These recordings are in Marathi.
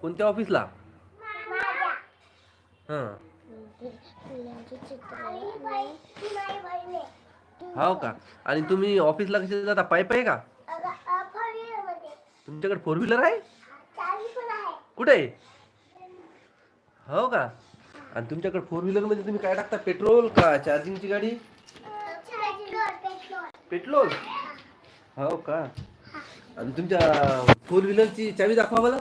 कोणत्या ऑफिसला? हां. हो का? आणि तुम्ही ऑफिसला कसे जाता? पायी आहे का? तुमच्याकडे फोर व्हीलर आहे? कुठे? आहे हो का? आणि तुमच्याकडे फोर व्हीलरमध्ये तुम्ही काय टाकता? पेट्रोल का चार्जिंगची गाडी? पेट्रोल. हो का? आणि तुमच्या फोर व्हीलरची चावी दाखवा मला.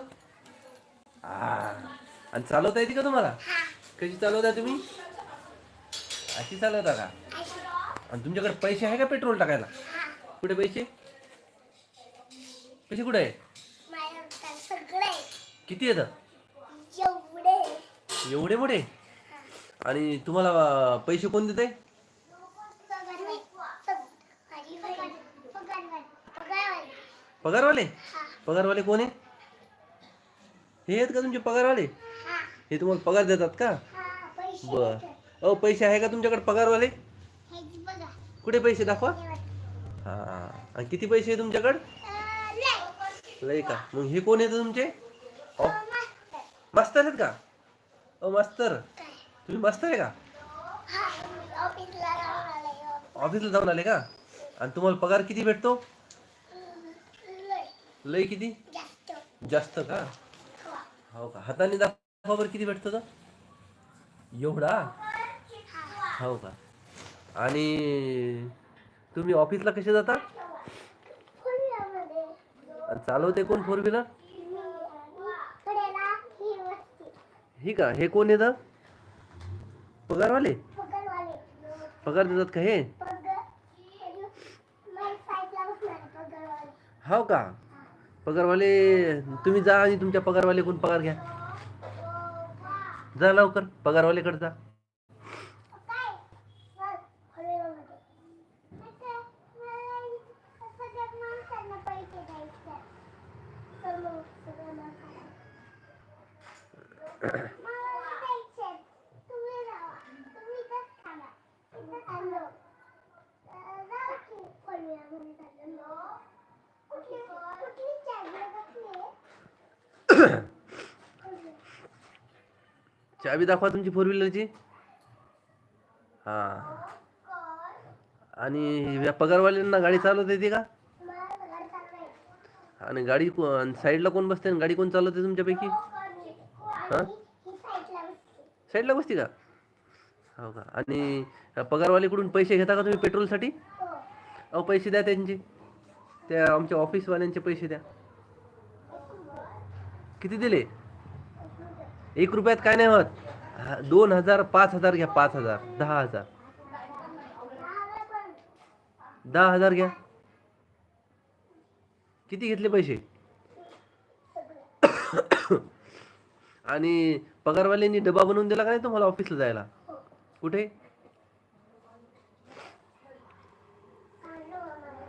हा. आणि चालवता येते का तुम्हाला? कशी चालवता तुम्ही? अशी चालवता का? आणि तुमच्याकडे पैसे आहे का पेट्रोल टाकायला? कुठे पैसे? पैसे कुठे आहे किती येतं एवढे. मोठे? आणि तुम्हाला पैसे कोण देत पगारवाले? पगारवाले कोण आहे? हे आहेत का तुमचे पगारवाले? हे. तुम्हाला पगार देतात का? बर. अहो पैसे आहे का तुमच्याकडे पगारवाले? कुठे पैसे दाखवा? हा आणि किती पैसे आहे तुमच्याकडे? लय. का? मग हे कोण येतं तुमचे? मास्तर. आहेत का? अहो मास्तर. तुम्ही मास्तर आहे का? ऑफिसला जाऊन आले का? आणि तुम्हाला पगार किती भेटतो? लय किती? जास्त. का? हो का? हाताने दाखवा बरं किती भेटतो तर. एवढा? हो का? आणि तुम्ही ऑफिसला कसे जाता? आणि चालवते कोण फोर व्हीलर? ही का? हे कोण येतं? पगारवाले? पगार देतात का हे? हो का? पगारवाले तुम्ही जा आणि तुमच्या पगारवाले कोण पगार घ्या जा लवकर पगारवालेकडे जा चावी दाखवा तुमची फोर व्हीलरची हा. आणि या पगारवाल्यांना गाडी चालवता येते का? आणि गाडी साईडला कोण बसते आणि गाडी कोण चालवते तुमच्यापैकी? हा? साईडला बसते का? हो का? आणि पगारवालीकडून पैसे घेता का तुम्ही पेट्रोलसाठी अहो पैसे द्या त्यांचे. त्या आमच्या ऑफिसवाल्यांचे पैसे द्या. किती दिले? एक रुपयात काय नाही होत. दोन हजार पाच हजार घ्या पाच हजार दहा हजार. दहा हजार घ्या. किती घेतले पैसे? आणि पगारवाल्यांनी डबा बनवून दिला का नाही तुम्हाला ऑफिसला जायला? कुठे?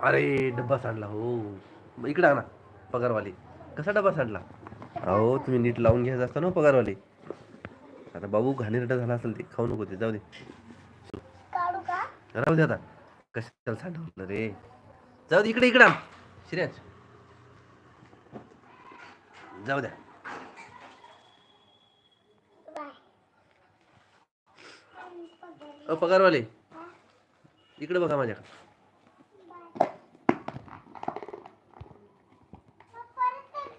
अरे डब्बा सांडला हो. मग इकडे आणा पगारवाले. कसा डबा सांडला? अहो तुम्ही नीट लावून घ्यायचं असतं ना पगारवाले आता बाबू घाणेरडा झाला असेल ते खाऊ नको ते जाऊ दे. राहू दे आता. कशाला सांडवलं रे? जाऊ दे इकडे इकडे आण श्रेयांश जाऊ द्या. अ पगारवाले. इकडे बघा माझ्याकडे.